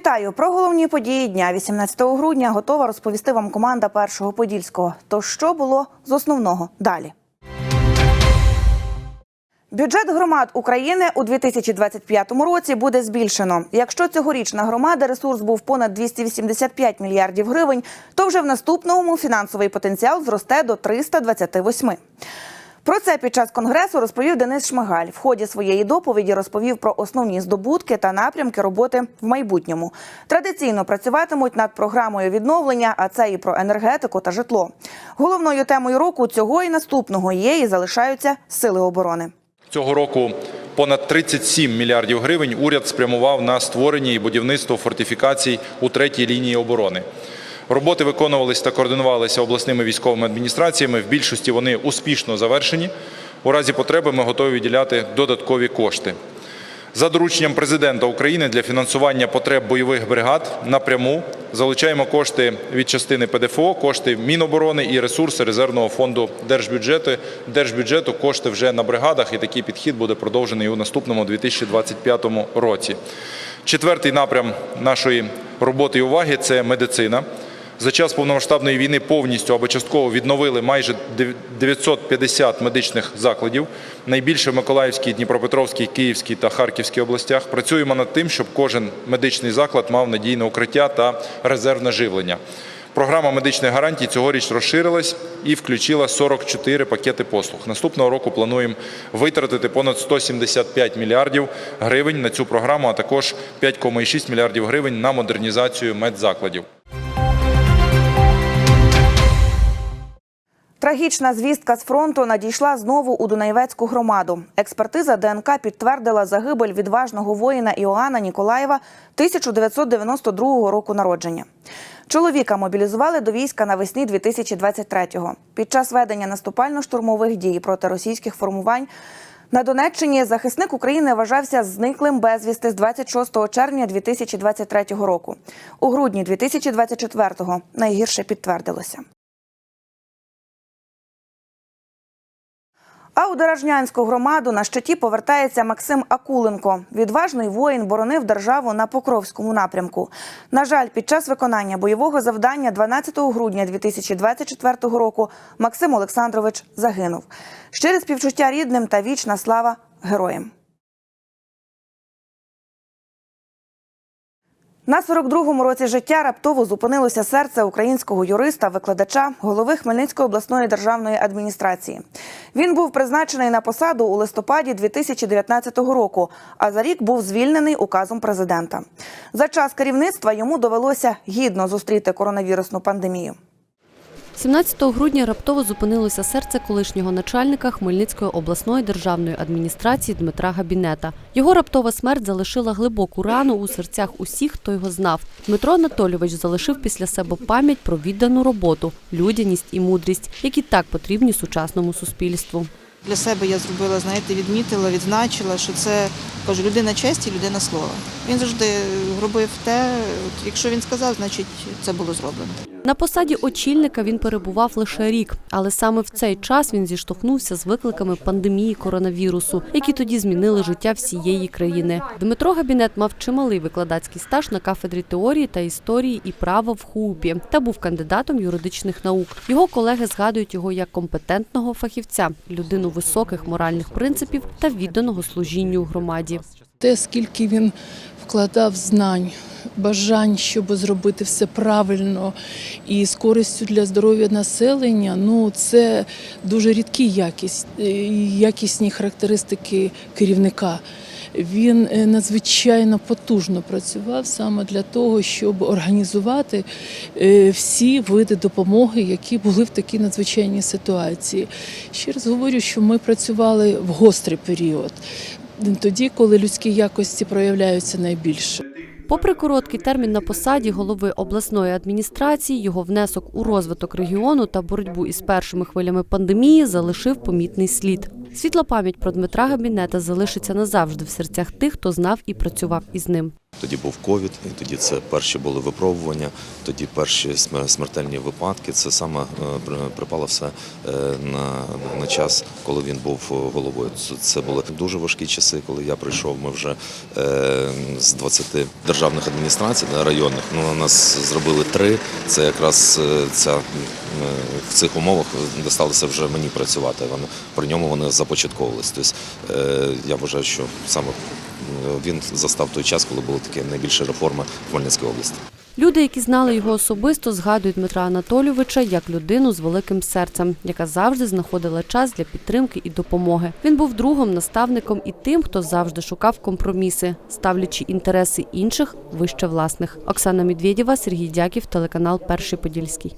Вітаю про головні події дня 18 грудня. Готова розповісти вам команда першого подільського. То що було з основного далі? Бюджет громад України у 2025 році буде збільшено. Якщо цьогоріч на громади ресурс був понад 285 мільярдів гривень, то вже в наступному фінансовий потенціал зросте до 328. Про це під час конгресу розповів Денис Шмигаль. В ході своєї доповіді розповів про основні здобутки та напрямки роботи в майбутньому. Традиційно працюватимуть над програмою відновлення, а це і про енергетику та житло. Головною темою року цього і наступного є і залишаються сили оборони. Цього року понад 37 мільярдів гривень уряд спрямував на створення і будівництво фортифікацій у третій лінії оборони. Роботи виконувалися та координувалися обласними військовими адміністраціями. В більшості вони успішно завершені. У разі потреби ми готові виділяти додаткові кошти. За дорученням президента України для фінансування потреб бойових бригад напряму залучаємо кошти від частини ПДФО, кошти Міноборони і ресурси резервного фонду держбюджету. Держбюджету кошти вже на бригадах, і такий підхід буде продовжений у наступному 2025 році. Четвертий напрям нашої роботи і уваги це медицина. За час повномасштабної війни повністю або частково відновили майже 950 медичних закладів. Найбільше в Миколаївській, Дніпропетровській, Київській та Харківській областях. Працюємо над тим, щоб кожен медичний заклад мав надійне укриття та резервне живлення. Програма медичних гарантій цьогоріч розширилась і включила 44 пакети послуг. Наступного року плануємо витратити понад 175 мільярдів гривень на цю програму, а також 5,6 мільярдів гривень на модернізацію медзакладів. Трагічна звістка з фронту надійшла знову у Дунаєвецьку громаду. Експертиза ДНК підтвердила загибель відважного воїна Іоанна Ніколаєва 1992 року народження. Чоловіка мобілізували до війська навесні 2023-го. Під час ведення наступально-штурмових дій проти російських формувань на Донеччині захисник України вважався зниклим безвісти з 26 червня 2023 року. У грудні 2024-го найгірше підтвердилося. А у Дорожнянську громаду на щиті повертається Максим Акуленко. Відважний воїн боронив державу на Покровському напрямку. На жаль, під час виконання бойового завдання 12 грудня 2024 року Максим Олександрович загинув. Щире співчуття рідним та вічна слава героям. На 42-му році життя раптово зупинилося серце українського юриста, викладача, голови Хмельницької обласної державної адміністрації. Він був призначений на посаду у листопаді 2019 року, а за рік був звільнений указом президента. За час керівництва йому довелося гідно зустріти коронавірусну пандемію. 17 грудня раптово зупинилося серце колишнього начальника Хмельницької обласної державної адміністрації Дмитра Габінета. Його раптова смерть залишила глибоку рану у серцях усіх, хто його знав. Дмитро Анатолійович залишив після себе пам'ять про віддану роботу, людяність і мудрість, які так потрібні сучасному суспільству. Для себе я зробила, знаєте, відмітила, відзначила, що це кажу, людина честі, людина слова. Він завжди робив те, якщо він сказав, значить це було зроблено. На посаді очільника він перебував лише рік, але саме в цей час він зіштовхнувся з викликами пандемії коронавірусу, які тоді змінили життя всієї країни. Дмитро Габінет мав чималий викладацький стаж на кафедрі теорії та історії і права в ХУПі та був кандидатом юридичних наук. Його колеги згадують його як компетентного фахівця, людину високих моральних принципів та відданого служінню громаді. Те, скільки він вкладав знань, бажань, щоб зробити все правильно і з користю для здоров'я населення, ну це дуже рідкі якість, е, якісні характеристики керівника. Він е, надзвичайно потужно працював саме для того, щоб організувати е, всі види допомоги, які були в такій надзвичайній ситуації. Ще раз говорю, що ми працювали в гострий період, тоді, коли людські якості проявляються найбільше. Попри короткий термін на посаді голови обласної адміністрації, його внесок у розвиток регіону та боротьбу із першими хвилями пандемії залишив помітний слід. Світла пам'ять про Дмитра Габінета залишиться назавжди в серцях тих, хто знав і працював із ним. Тоді був ковід, і тоді це перші були випробування, тоді перші смертельні випадки. Це саме е, припало все е, на, на час, коли він був е, головою. Це- були дуже важкі часи, коли я прийшов. Ми вже з 20 державних адміністрацій районних. Ну на нас зробили три. Це якраз ця в цих умовах досталося вже мені працювати. Вони при ньому вони започатковувалися. Тобто я вважаю, що саме він застав той час, коли були такі найбільші реформи в Хмельницькій області. Люди, які знали його особисто, згадують Дмитра Анатолійовича як людину з великим серцем, яка завжди знаходила час для підтримки і допомоги. Він був другом, наставником і тим, хто завжди шукав компроміси, ставлячи інтереси інших вище власних. Оксана Медведєва, Сергій Дяків, телеканал Перший Подільський.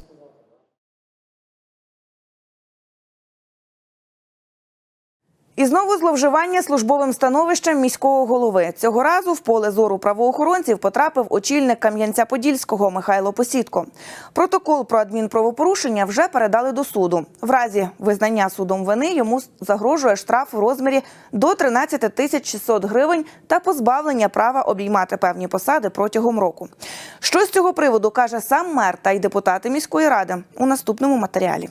І знову зловживання службовим становищем міського голови. Цього разу в поле зору правоохоронців потрапив очільник Кам'янця-Подільського Михайло Посідко. Протокол про адмінправопорушення вже передали до суду. В разі визнання судом вини йому загрожує штраф у розмірі до 13 тисяч 600 гривень та позбавлення права обіймати певні посади протягом року. Що з цього приводу каже сам мер та й депутати міської ради у наступному матеріалі.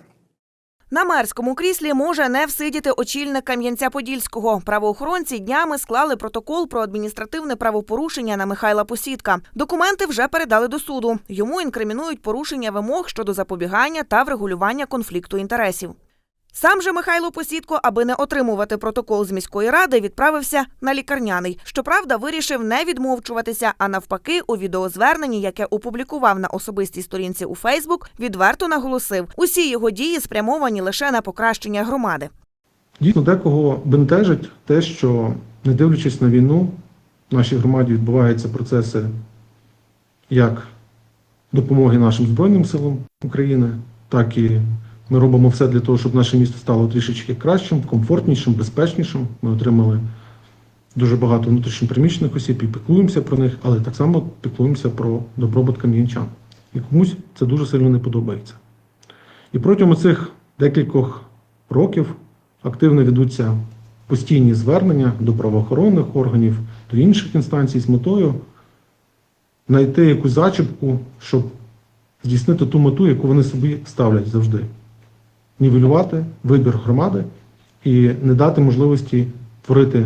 На мерському кріслі може не всидіти очільник Кам'янця-Подільського. Правоохоронці днями склали протокол про адміністративне правопорушення на Михайла Посідка. Документи вже передали до суду. Йому інкримінують порушення вимог щодо запобігання та врегулювання конфлікту інтересів. Сам же Михайло Посідко, аби не отримувати протокол з міської ради, відправився на лікарняний. Щоправда, вирішив не відмовчуватися, а навпаки, у відеозверненні, яке опублікував на особистій сторінці у Фейсбук, відверто наголосив, усі його дії спрямовані лише на покращення громади. Дійсно, декого бентежить те, що не дивлячись на війну, в нашій громаді відбуваються процеси як допомоги нашим Збройним силам України, так і ми робимо все для того, щоб наше місто стало трішечки кращим, комфортнішим, безпечнішим. Ми отримали дуже багато внутрішньопереміщених осіб і піклуємося про них, але так само піклуємося про добробут кам'янчан. І комусь це дуже сильно не подобається. І протягом цих декількох років активно ведуться постійні звернення до правоохоронних органів, до інших інстанцій з метою знайти якусь зачіпку, щоб здійснити ту мету, яку вони собі ставлять завжди. Нівелювати вибір громади і не дати можливості творити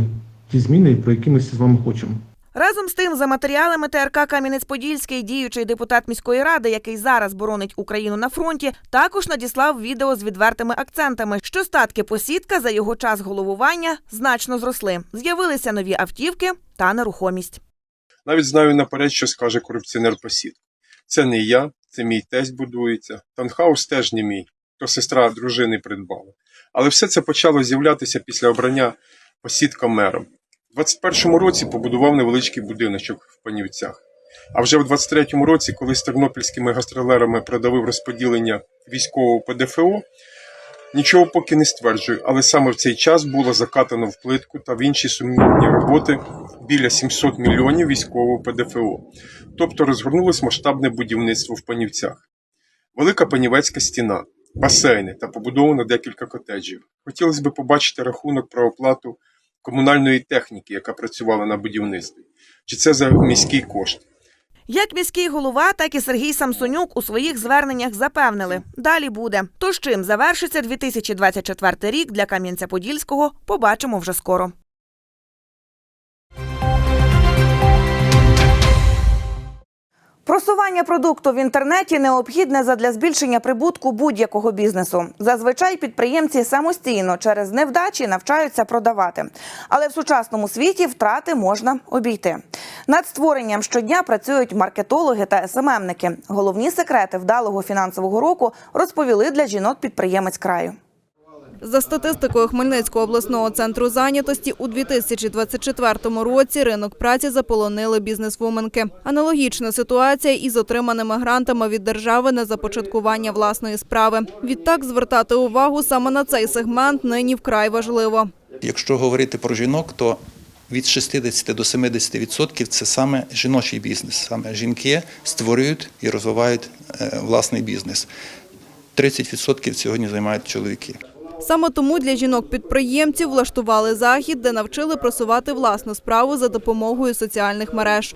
ті зміни, про які ми всі з вами хочемо. Разом з тим, за матеріалами ТРК Кам'янець-Подільський, діючий депутат міської ради, який зараз боронить Україну на фронті, також надіслав відео з відвертими акцентами, що статки посідка за його час головування значно зросли. З'явилися нові автівки та нерухомість. Навіть знаю наперед, що скаже корупціонер посід. Це не я, це мій тесть будується. Таунхаус теж не мій, то сестра дружини придбала. Але все це почало з'являтися після обрання посідка мером. У 21-му році побудував невеличкий будиночок в Панівцях. А вже в 23-му році, коли з тернопільськими гастролерами продавив розподілення військового ПДФО, Нічого поки не стверджую, але саме в цей час було закатано в плитку та в інші сумнівні роботи біля 700 мільйонів військового ПДФО. Тобто розгорнулось масштабне будівництво в Панівцях. Велика Панівецька стіна, басейни та побудовано декілька котеджів. Хотілося б побачити рахунок про оплату комунальної техніки, яка працювала на будівництві. Чи це за міський кошт? Як міський голова, так і Сергій Самсонюк у своїх зверненнях запевнили, далі буде. Тож чим завершиться 2024 рік для Кам'янця-Подільського, побачимо вже скоро. Просування продукту в інтернеті необхідне задля збільшення прибутку будь-якого бізнесу. Зазвичай підприємці самостійно через невдачі навчаються продавати. Але в сучасному світі втрати можна обійти. Над створенням щодня працюють маркетологи та СММники. Головні секрети вдалого фінансового року розповіли для жінок-підприємець краю. За статистикою Хмельницького обласного центру зайнятості, у 2024 році ринок праці заполонили бізнесвуменки. Аналогічна ситуація із отриманими грантами від держави на започаткування власної справи. Відтак звертати увагу саме на цей сегмент нині вкрай важливо. Якщо говорити про жінок, то від 60 до 70% це саме жіночий бізнес. Саме жінки створюють і розвивають е, власний бізнес. 30% сьогодні займають чоловіки. Саме тому для жінок-підприємців влаштували захід, де навчили просувати власну справу за допомогою соціальних мереж.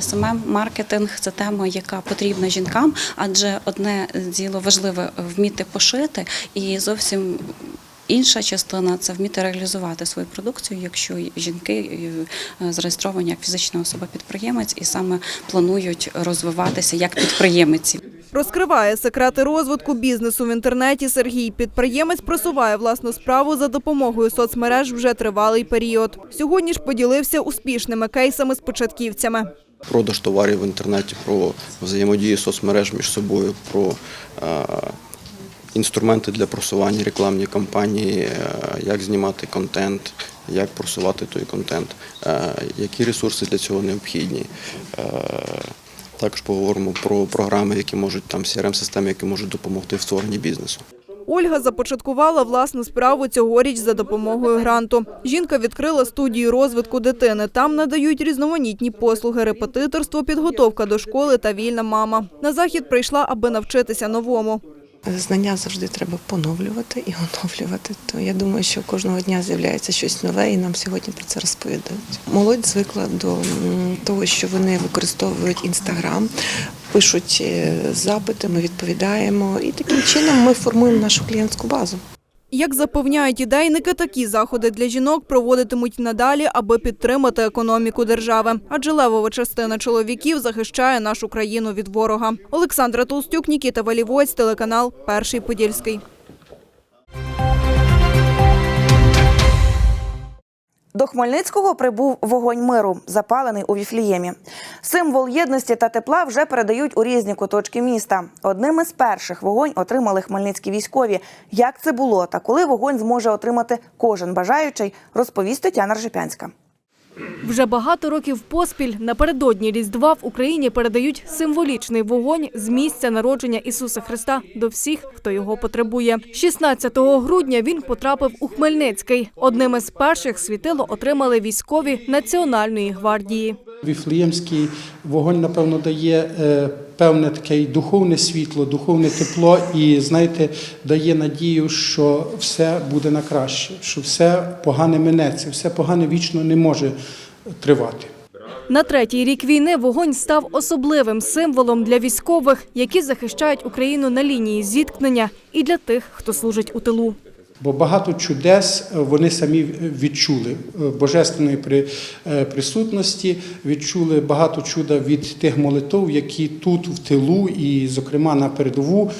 СММ маркетинг це тема, яка потрібна жінкам, адже одне діло важливе вміти пошити, і зовсім інша частина це вміти реалізувати свою продукцію, якщо жінки е, зареєстровані як фізична особа-підприємець і саме планують розвиватися як підприємиці. Розкриває секрети розвитку бізнесу в інтернеті Сергій. Підприємець просуває власну справу за допомогою соцмереж вже тривалий період. Сьогодні ж поділився успішними кейсами з початківцями. продаж товарів в інтернеті, про взаємодію соцмереж між собою, про е, інструменти для просування рекламні кампанії, е, як знімати контент, як просувати той контент, е, які ресурси для цього необхідні. Е, також поговоримо про програми, які можуть там crm системи які можуть допомогти в створенні бізнесу. Ольга започаткувала власну справу цьогоріч за допомогою гранту. Жінка відкрила студію розвитку дитини. Там надають різноманітні послуги, репетиторство, підготовка до школи та вільна мама. На захід прийшла, аби навчитися новому. Знання завжди треба поновлювати і оновлювати. То я думаю, що кожного дня з'являється щось нове, і нам сьогодні про це розповідають. Молодь звикла до того, що вони використовують інстаграм, пишуть е, запити, ми відповідаємо, і таким чином ми формуємо нашу клієнтську базу. Як запевняють ідейники, такі заходи для жінок проводитимуть надалі, аби підтримати економіку держави. Адже левова частина чоловіків захищає нашу країну від ворога. Олександра Толстюк, Нікіта Валівоць, телеканал Перший Подільський. До Хмельницького прибув вогонь миру, запалений у Віфліємі. Символ єдності та тепла вже передають у різні куточки міста. Одним із перших вогонь отримали хмельницькі військові. Як це було та коли вогонь зможе отримати кожен бажаючий, розповість Тетяна Ржепянська. Вже багато років поспіль напередодні Різдва в Україні передають символічний вогонь з місця народження Ісуса Христа до всіх, хто його потребує. 16 грудня він потрапив у Хмельницький. Одним із перших світило отримали військові Національної гвардії. Віфлеємський вогонь, напевно, дає е, певне таке духовне світло, духовне тепло і, знаєте, дає надію, що все буде на краще, що все погане минеться, все погане вічно не може тривати. На третій рік війни вогонь став особливим символом для військових, які захищають Україну на лінії зіткнення, і для тих, хто служить у тилу. Бо багато чудес е, вони самі відчули е, божественної е, присутності, відчули багато чуда від тих молитов, які тут в тилу, і, зокрема, на передову.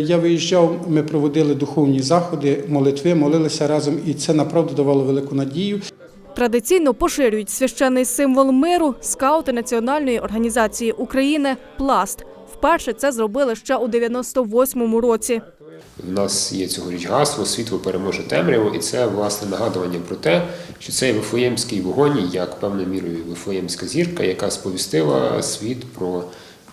Я виїжджав, ми проводили духовні заходи, молитви, молилися разом, і це направду давало велику надію. Традиційно поширюють священний символ миру скаути Національної організації України Пласт. Вперше це зробили ще у 98-му році. В нас є цьогоріч гасло світло переможе темряву, і це власне нагадування про те, що цей вифлеємський вогонь, як певною мірою вифлеємська зірка, яка сповістила світ про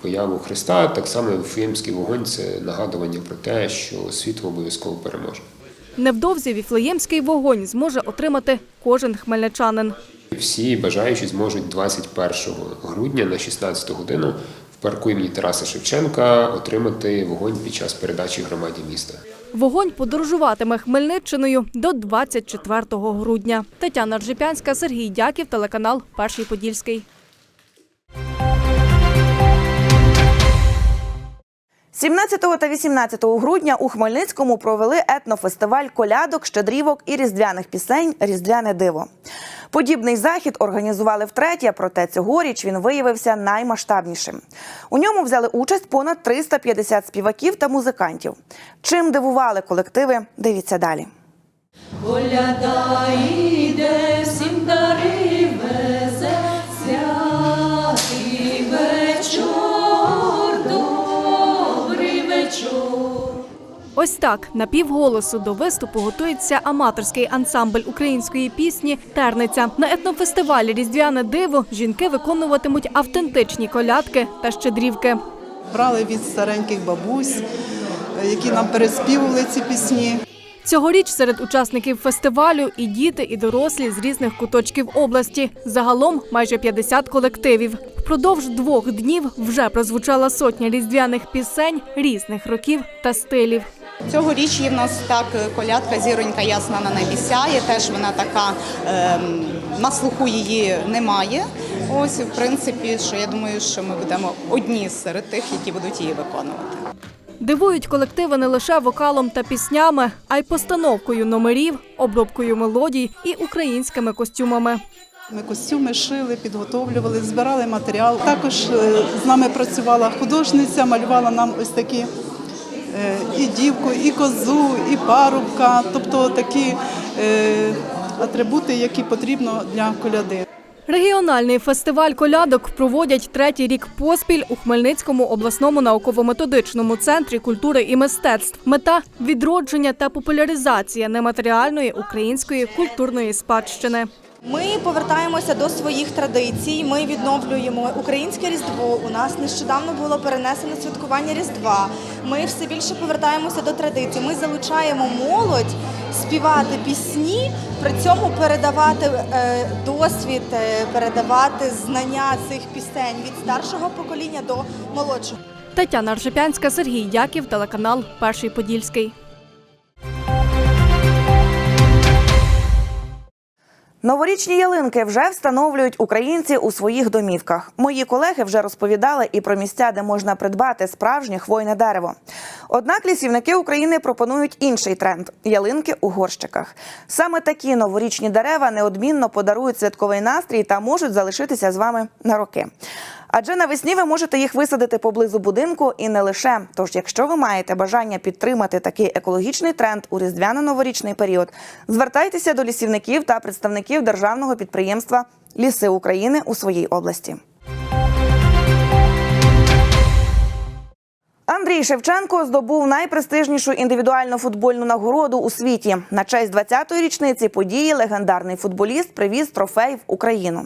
появу Христа. Так само вифлеємський вогонь це нагадування про те, що світло обов'язково переможе. Невдовзі віфлеємський вогонь зможе отримати кожен хмельничанин. Всі бажаючі зможуть 21 грудня на 16 годину в парку імені Тараса Шевченка отримати вогонь під час передачі громаді міста. Вогонь подорожуватиме Хмельниччиною до 24 грудня. Тетяна Ржепянська, Сергій Дяків, телеканал Перший Подільський. 17 та 18 грудня у Хмельницькому провели етнофестиваль колядок, щедрівок і різдвяних пісень Різдвяне диво. Подібний захід організували втретє, проте цьогоріч він виявився наймасштабнішим. У ньому взяли участь понад 350 співаків та музикантів. Чим дивували колективи? Дивіться далі. Коляда йде, Ось так на півголосу до виступу готується аматорський ансамбль української пісні Терниця. На етнофестивалі Різдвяне диво жінки виконуватимуть автентичні колядки та щедрівки. Брали від стареньких бабусь, які нам переспівували ці пісні. Цьогоріч серед учасників фестивалю і діти, і дорослі з різних куточків області. Загалом майже 50 колективів. Впродовж двох днів вже прозвучала сотня різдвяних пісень різних років та стилів. Цьогоріч є в нас так колядка зіронька ясна на небі сяє. Теж вона така ем, на слуху її немає. Ось, в принципі, що я думаю, що ми будемо одні серед тих, які будуть її виконувати. Дивують колективи не лише вокалом та піснями, а й постановкою номерів, обробкою мелодій і українськими костюмами. Ми костюми шили, підготовлювали, збирали матеріал. Також е, з нами працювала художниця, малювала нам ось такі е, і дівку, і козу, і парубка, тобто такі е, атрибути, які потрібно для коляди. Регіональний фестиваль колядок проводять третій рік поспіль у Хмельницькому обласному науково-методичному центрі культури і мистецтв. Мета відродження та популяризація нематеріальної української культурної спадщини. Ми повертаємося до своїх традицій. Ми відновлюємо українське різдво. У нас нещодавно було перенесено святкування Різдва. Ми все більше повертаємося до традицій. Ми залучаємо молодь співати пісні, при цьому передавати е, досвід, е, передавати знання цих пісень від старшого покоління до молодшого. Тетяна Ржепянська, Сергій Яків, телеканал Перший Подільський. Новорічні ялинки вже встановлюють українці у своїх домівках. Мої колеги вже розповідали і про місця, де можна придбати справжнє хвойне дерево. Однак лісівники України пропонують інший тренд ялинки у горщиках. Саме такі новорічні дерева неодмінно подарують святковий настрій та можуть залишитися з вами на роки. Адже навесні ви можете їх висадити поблизу будинку і не лише. Тож, якщо ви маєте бажання підтримати такий екологічний тренд у різдвяно-новорічний період, звертайтеся до лісівників та представників державного підприємства Ліси України у своїй області. Андрій Шевченко здобув найпрестижнішу індивідуальну футбольну нагороду у світі. На честь 20-ї річниці події легендарний футболіст привіз трофей в Україну.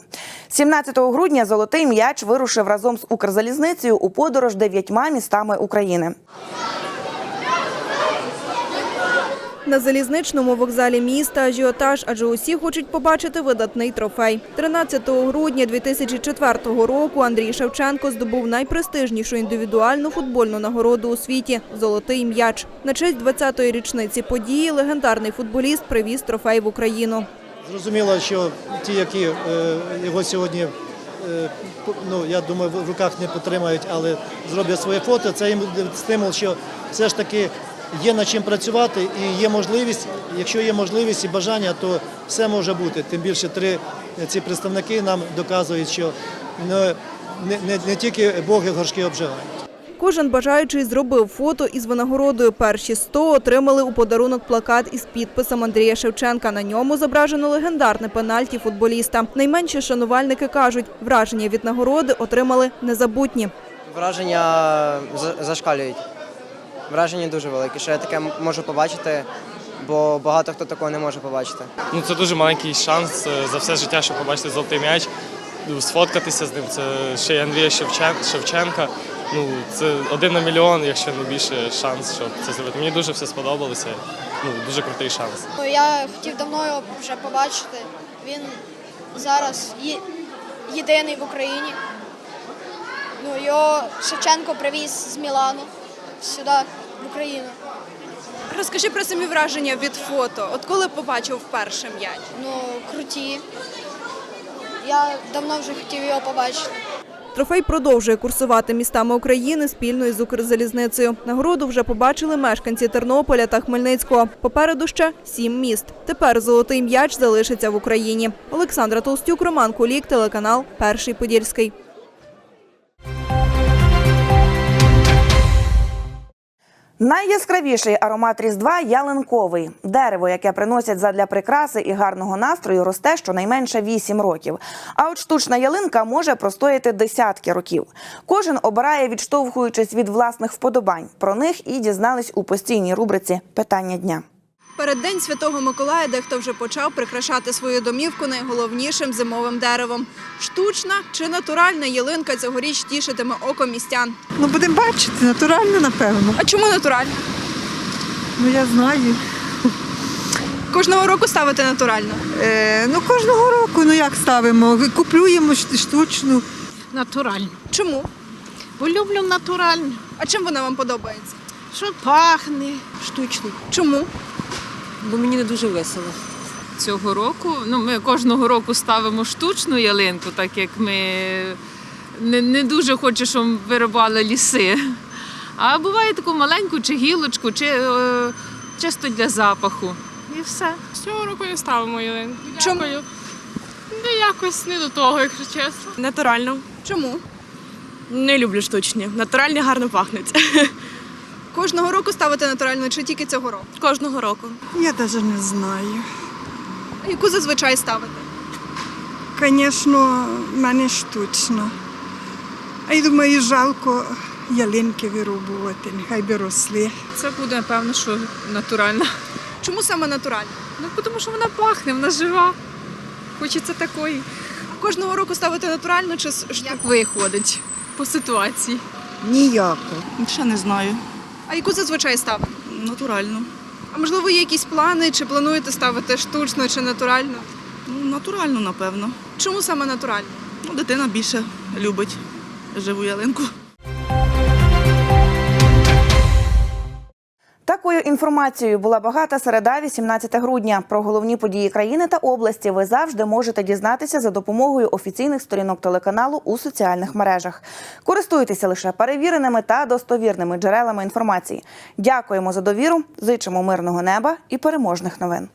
17 грудня золотий м'яч вирушив разом з Укрзалізницею у подорож дев'ятьма містами України. На залізничному вокзалі міста ажіотаж, адже усі хочуть побачити видатний трофей. 13 грудня 2004 року Андрій Шевченко здобув найпрестижнішу індивідуальну футбольну нагороду у світі золотий м'яч. На честь 20-ї річниці події легендарний футболіст привіз трофей в Україну. Зрозуміло, що ті, які е, його сьогодні, е, ну я думаю, в руках не потримають, але зроблять своє фото, це їм стимул, що все ж таки є над чим працювати і є можливість. Якщо є можливість і бажання, то все може бути. Тим більше три ці представники нам доказують, що не, не, не тільки боги горшки обживають. Кожен бажаючий зробив фото із винагородою. Перші 100 отримали у подарунок плакат із підписом Андрія Шевченка. На ньому зображено легендарне пенальті футболіста. Найменші шанувальники кажуть, враження від нагороди отримали незабутні. Враження за- зашкалюють. Враження дуже велике, що я таке можу побачити, бо багато хто такого не може побачити. Ну це дуже маленький шанс е, за все життя, щоб побачити золотий м'яч, ну, сфоткатися з ним. Це ще й Андрія Шевчен, Шевченка. Ну це один на мільйон, якщо не більше шанс, щоб це зробити. Мені дуже все сподобалося. Ну дуже крутий шанс. Ну, Я хотів давно його вже побачити. Він зараз є- єдиний в Україні. Ну, його Шевченко привіз з Мілану сюди, в Україну. Розкажи про самі враження від фото. От коли побачив вперше м'яч? Ну, круті. Я давно вже хотів його побачити. Трофей продовжує курсувати містами України спільно із Укрзалізницею. Нагороду вже побачили мешканці Тернополя та Хмельницького. Попереду ще сім міст. Тепер золотий м'яч залишиться в Україні. Олександра Толстюк, Роман Кулік, телеканал Перший Подільський. Найяскравіший аромат Різдва ялинковий. Дерево, яке приносять задля прикраси і гарного настрою, росте щонайменше 8 років. А от штучна ялинка може простояти десятки років. Кожен обирає, відштовхуючись від власних вподобань. Про них і дізнались у постійній рубриці Питання дня. Перед День Святого Миколая дехто вже почав прикрашати свою домівку найголовнішим зимовим деревом. Штучна чи натуральна ялинка цьогоріч тішитиме око містян. Ну, будемо бачити, натурально, напевно. А чому натуральна? Ну, я знаю. Кожного року ставити натурально. Е, ну, кожного року, ну як ставимо? Куплюємо штучну. Натурально. Чому? Бо люблю натурально. А чим вона вам подобається? Що пахне штучно. Чому? Бо мені не дуже весело. цього року. Ну, ми кожного року ставимо штучну ялинку, так як ми не, не дуже хочемо, щоб вирубали ліси. А буває таку маленьку чи гілочку, чи е, чисто для запаху. І все. Цього року не ставимо ялинку. Чому? Ну, якось не до того, якщо чесно. Натурально. Чому? Не люблю штучні. Натуральні гарно пахнуть. Кожного року ставите натуральну чи тільки цього року? Кожного року. Я навіть не знаю. А яку зазвичай ставите? Звісно, в мене штучно. А я думаю, жалко ялинки вирубувати, нехай би росли. Це буде, напевно, що натуральна. Чому саме натуральна? Ну, тому що вона пахне, вона жива. Хочеться такої. Кожного року ставите натуральну чи с- Як виходить по ситуації. Ніяко. Ще не знаю. А яку зазвичай ставите? Натурально. А можливо, є якісь плани, чи плануєте ставити штучно чи натурально? Ну, натурально, напевно. Чому саме натурально? Ну, дитина більше любить живу ялинку. Такою інформацією була багата середа, 18 грудня. Про головні події країни та області ви завжди можете дізнатися за допомогою офіційних сторінок телеканалу у соціальних мережах. Користуйтеся лише перевіреними та достовірними джерелами інформації. Дякуємо за довіру, зичимо мирного неба і переможних новин.